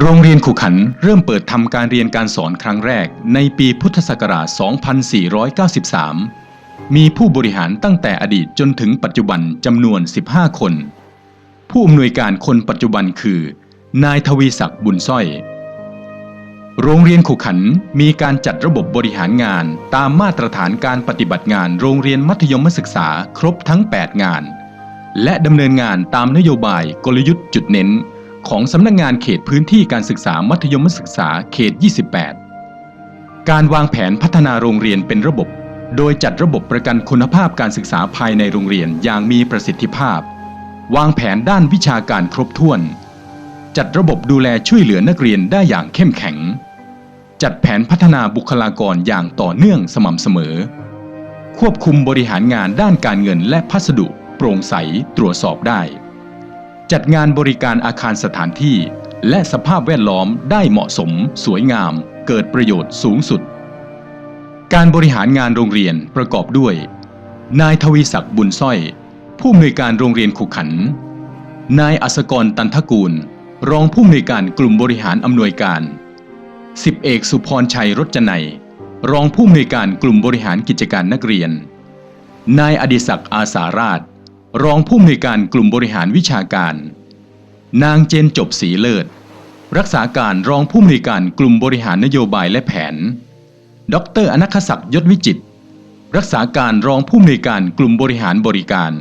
โรงเรียนขุขันเริ่มเปิดทำการเรียนการสอนครั้งแรกในปีพุทธศักราช 2493 มีผู้บริหารตั้งแต่อดีตจนถึงปัจจุบันจำนวน 15 คน ผู้อำนวยการคนปัจจุบันคือ นายทวีศักดิ์บุญสร้อย โรงเรียนขุขันมีการจัดระบบบริหารงานตามมาตรฐานการปฏิบัติงานโรงเรียนมัธยมศึกษาครบทั้ง 8 งาน และดำเนินงานตามนโยบายกลยุทธ์จุดเน้น ของสำนักงงานเขตพื้นที่การศึกษามัธยมศึกษาเขต 28 การวางแผนพัฒนาโรงเรียนเป็นระบบ โดยจัดระบบประกันคุณภาพการศึกษาภายในโรงเรียนอย่างมีประสิทธิภาพ วางแผนด้านวิชาการครบถ้วน จัดระบบดูแลช่วยเหลือนักเรียนได้อย่างเข้มแข็ง จัดแผนพัฒนาบุคลากรอย่างต่อเนื่องสม่ำเสมอ ควบคุมบริหารงานด้านการเงินและพัสดุ โปร่งใสตรวจสอบได้ จัดงานบริการอาคารสถานที่ และสภาพแวดล้อมได้เหมาะสม สวยงาม เกิดประโยชน์สูงสุด การบริหารงานโรงเรียนประกอบด้วย นายทวีศักดิ์บุญสร้อย ผู้อำนวยการโรงเรียนขุขัน นายอัศกรตันทกูล รองผู้อำนวยการกลุ่มบริหารอำนวยการสิบเอกสุพรชัยรจนัย รองผู้อำนวยการกลุ่มบริหารกิจการนักเรียน นายอดิศักดิ์อาสาราช รองผู้อำนวยการกลุ่มบริหารวิชาการ นางเจนจบศรีเลิศ รักษาการรองผู้อำนวยการกลุ่มบริหารนโยบายและแผน ดรอนัคศักดิ์ยศวิจิตรรักษาการรองผู้อำนวยการกลุ่มบริหารบริการ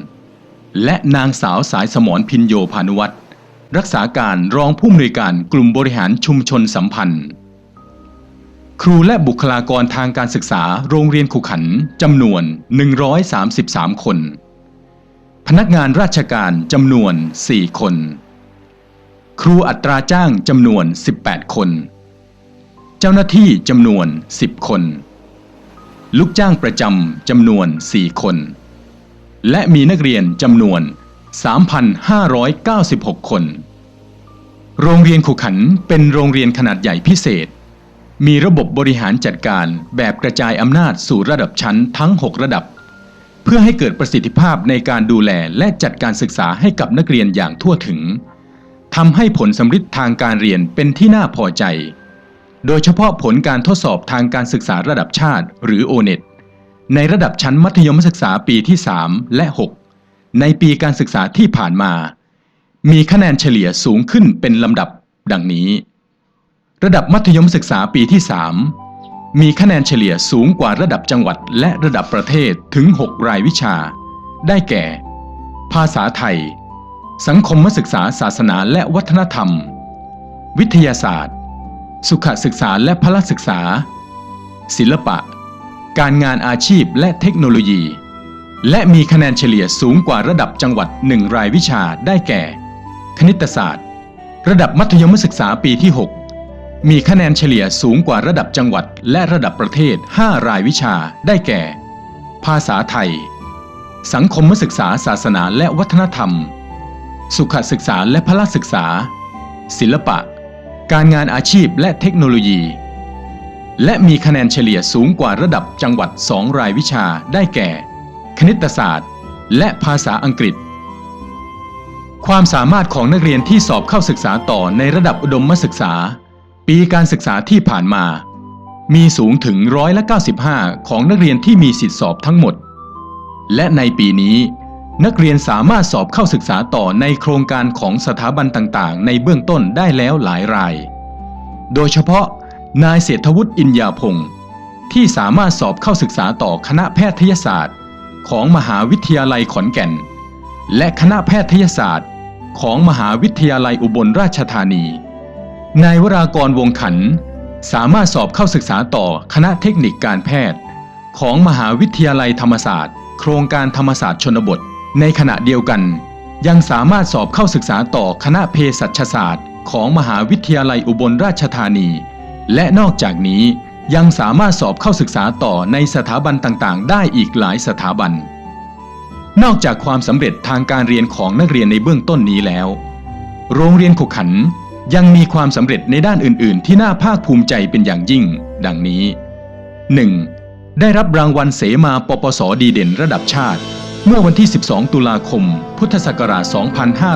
และนางสาวสายสมรพินโยพานุวัตรรักษาการรองผู้อำนวยการกลุ่มบริหารชุมชนสัมพันธ์ ครูและบุคลากรทางการศึกษาโรงเรียนขุขันจำนวน 133 คน พนักงานราชการจำนวน 4 คน ครูอัตราจ้างจำนวน 18 คน เจ้าหน้าที่จำนวน 10 คน ลูกจ้างประจำจำนวน 4 คน และมีนักเรียนจำนวน 3,596 คน โรงเรียนขุขันเป็นโรงเรียนขนาดใหญ่พิเศษ มีระบบบริหารจัดการแบบกระจายอำนาจสู่ระดับชั้นทั้ง 6 ระดับ เพื่อให้เกิดประสิทธิภาพในการดูแลและจัดการศึกษาให้กับนักเรียนอย่างทั่วถึงทำให้ผลสำฤทธิ์ทางการเรียนเป็นที่น่าพอใจ โดยเฉพาะผลการทดสอบทางการศึกษาระดับชาติ หรือ o n e t ในระดับชั้นมัธยมศึกษาปีที่ 3 และ 6 ในปีการศึกษาที่ผ่านมา มีคะแนนเฉลี่ยสูงขึ้นเป็นลำดับดังนี้ ระดับมัธยมศึกษาปีที่ 3 มีคะแนนเฉลี่ยสูงกว่าระดับจังหวัดและระดับประเทศถึง 6 รายวิชา ได้แก่ ภาษาไทย สังคมศึกษาศาสนาและวัฒนธรรม วิทยาศาสตร์ สุขศึกษาและพละศึกษา ศิลปะ การงานอาชีพและเทคโนโลยี และมีคะแนนเฉลี่ยสูงกว่าระดับจังหวัด 1 รายวิชาได้แก่ คณิตศาสตร์ ระดับมัธยมศึกษาปีที่ 6 มีคะแนนเฉลี่ยสูงกว่าระดับจังหวัดและระดับประเทศ 5 รายวิชา ได้แก่ ภาษาไทย สังคมศึกษาศาสนาและวัฒนธรรม สุขศึกษาและพละศึกษา ศิลปะ การงานอาชีพและเทคโนโลยี และมีคะแนนเฉลี่ยสูงกว่าระดับจังหวัด 2 รายวิชา ได้แก่ คณิตศาสตร์ และภาษาอังกฤษความสามารถของนักเรียนที่สอบเข้าศึกษาต่อในระดับอุดมศึกษา ปีการศึกษาที่ผ่านมา มีสูงถึงร้อยละ95 ของนักเรียนที่มีสิทธิสอบทั้งหมด และในปีนี้ นักเรียนสามารถสอบเข้าศึกษาต่อในโครงการของสถาบันต่างๆ ในเบื้องต้นได้แล้วหลายราย โดยเฉพาะ นายเศรษฐวุฒิอินยาพงศ์ที่สามารถสอบเข้าศึกษาต่อคณะแพทยศาสตร์ ของมหาวิทยาลัยขอนแก่น และคณะแพทยศาสตร์ ของมหาวิทยาลัยอุบลราชธานี นายวรากรวงขัน สามารถสอบเข้าศึกษาต่อคณะเทคนิคการแพทย์ ของมหาวิทยาลัยธรรมศาสตร์ โครงการธรรมศาสตร์ชนบท ในขณะเดียวกัน ยังสามารถสอบเข้าศึกษาต่อคณะเภสัชศาสตร์ ของมหาวิทยาลัยอุบลราชธานี และนอกจากนี้ยังสามารถสอบเข้าศึกษาต่อในสถาบันต่างๆ ได้อีกหลายสถาบัน นอกจากความสำเร็จทางการเรียนของนักเรียนในเบื้องต้นนี้แล้ว โรงเรียนขุขัน ยังมีความสำเร็จในด้านอื่น ๆ ที่น่าภาคภูมิใจเป็นอย่างยิ่ง ดังนี้ 1. ได้รับรางวัลเสมาปปสดีเด่นระดับชาติ เมื่อวันที่ 12 ตุลาคม พุทธศักราช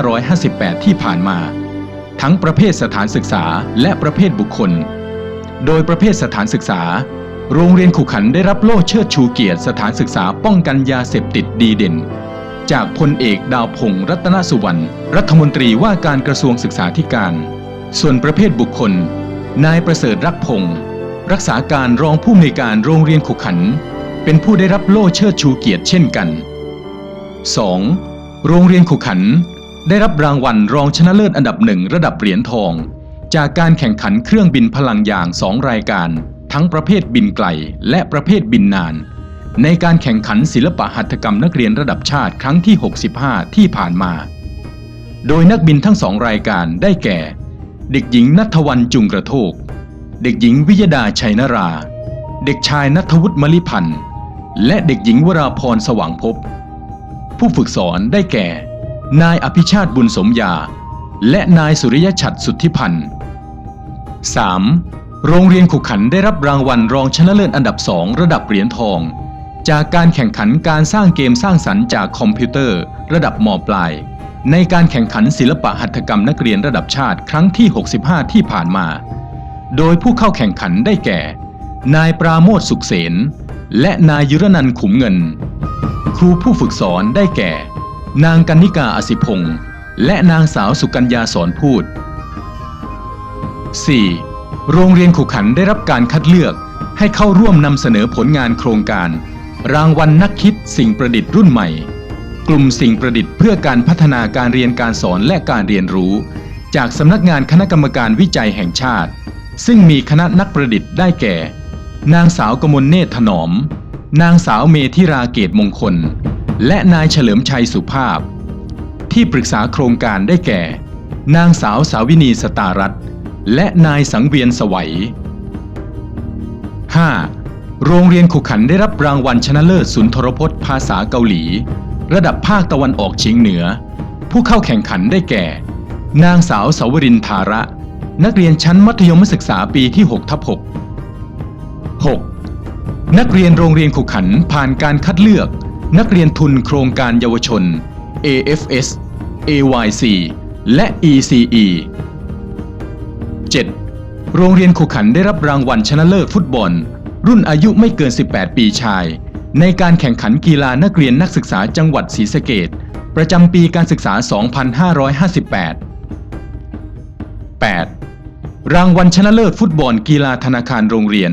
2558 ที่ผ่านมา ทั้งประเภทสถานศึกษาและประเภทบุคคล โดยประเภทสถานศึกษา โรงเรียนขุขันได้รับโล่เชิดชูเกียรติสถานศึกษาป้องกันยาเสพติดดีเด่นจากพลเอกดาวพงศ์รัตนสุวรรณ รัฐมนตรีว่าการกระทรวงศึกษาธิการ ส่วนประเภทบุคคล นายประเสริฐรักพงศ์รักษาการรองผู้อำนวยการโรงเรียนขุขัน เป็นผู้ได้รับโล่เชิดชูเกียรติเช่นกัน 2. โรงเรียนขุขัน ได้รับรางวัลรองชนะเลิศอันดับหนึ่งระดับเหรียญทอง จากการแข่งขันเครื่องบินพลังยางสองรายการ ทั้งประเภทบินไกลและประเภทบินนาน ในการแข่งขันศิลปะหัตถกรรมนักเรียนระดับชาติครั้งที่ 65 ที่ผ่านมา โดยนักบินทั้งสองรายการได้แก่ เด็กหญิงนัทวันจุงกระโทก เด็กหญิงวิยดาชัยนรา เด็กชายนัทวุฒิมลิพันธ์ และเด็กหญิงวราพรสว่างภพผู้ฝึกสอนได้แก่ นายอภิชาติบุญสมยา และนายสุริยชัดสุทธิพันธ์ 3. โรงเรียนขุขันได้รับรางวัลรองชนะเลิศอันดับสองระดับเหรียญทอง จากการแข่งขันการสร้างเกมสร้างสรรค์จากคอมพิวเตอร์ ระดับมปลาย ในการแข่งขันศิลปะหัตถกรรมนักเรียนระดับชาติครั้งที่ 65 ที่ผ่านมา โดยผู้เข้าแข่งขันได้แก่ นายปราโมทสุขเสน และนายยุรนันขุมเงิน ครูผู้ฝึกสอนได้แก่ นางกันนิกาอสิพงษ์และนางสาวสุกัญญาสอนพูด 4. โรงเรียนขุขันได้รับการคัดเลือกให้เข้าร่วมนำเสนอผลงานโครงการ รางวัลนักคิดสิ่งประดิษฐ์รุ่นใหม่ กลุ่มสิ่งประดิษฐ์เพื่อการพัฒนาการเรียนการสอนและการเรียนรู้ จากสำนักงานคณะกรรมการวิจัยแห่งชาติ ซึ่งมีคณะนักประดิษฐ์ได้แก่ นางสาวกมลเนตรถนอม นางสาวเมธิราเกตมงคล และนายเฉลิมชัยสุภาพ ที่ปรึกษาโครงการได้แก่ นางสาวสาวินีสตารัตและนายสังเวียนสวัย 5. โรงเรียนขุขันได้รับรางวัลชนะเลิศสุนทรพจน์ภาษาเกาหลี ระดับภาคตะวันออกเฉียงเหนือ ผู้เข้าแข่งขันได้แก่ นางสาวสาวรินทาระ นักเรียนชั้นมัธยมศึกษาปีที่6ทับ6 6. นักเรียนโรงเรียนขุขันผ่านการคัดเลือก นักเรียนทุนโครงการเยาวชน AFS AYC และ ECE 7. โรงเรียนขุขันได้รับรางวัลชนะเลิศฟุตบอล รุ่นอายุไม่เกิน 18 ปีชาย ในการแข่งขันกีฬานักเรียนนักศึกษาจังหวัดศรีสะเกดประจำปีการศึกษา 2558 8. รางวัลชนะเลิศฟุตบอลกีฬาธนาคารโรงเรียน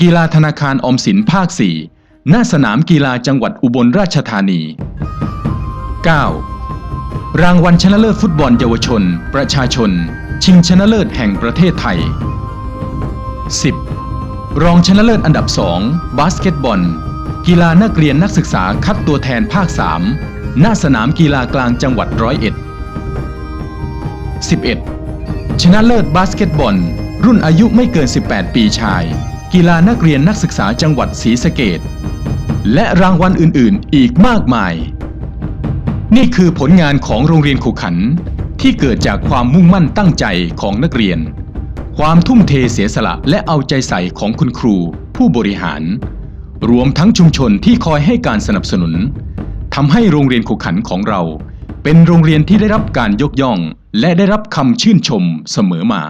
กีฬาธนาคารออมสินภาค 4 ณ สนามกีฬาจังหวัดอุบลราชธานี 9. รางวัลชนะเลิศฟุตบอลเยาวชน ประชาชน ชิงชนะเลิศแห่งประเทศไทย 10. รองชนะเลิศอันดับ 2 บาสเกตบอล กีฬานักเรียนนักศึกษาคัดตัวแทนภาค 3 ณ สนามกีฬากลางจังหวัดร้อยเอ็ด 11. ชนะเลิศบาสเกตบอล รุ่นอายุไม่เกิน 18 ปีชาย กีฬานักเรียนนักศึกษาจังหวัดศรีสะเกดและรางวัลอื่นๆ อีกมากมาย นี่คือผลงานของโรงเรียนขุขัน ที่เกิดจากความมุ่งมั่นตั้งใจของนักเรียน ความทุ่มเทเสียสละและเอาใจใส่ของคุณครู ผู้บริหาร รวมทั้งชุมชนที่คอยให้การสนับสนุนทำให้โรงเรียนขุขันของเรา เป็นโรงเรียนที่ได้รับการยกย่อง และได้รับคำชื่นชมเสมอมา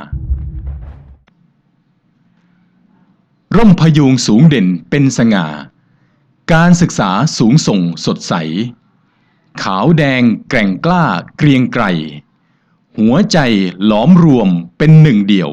ร่มพยุงสูงเด่นเป็นสง่า การศึกษาสูงส่งสดใส ขาวแดงแกร่งกล้าเกรียงไกรหัวใจหลอมรวมเป็นหนึ่งเดียว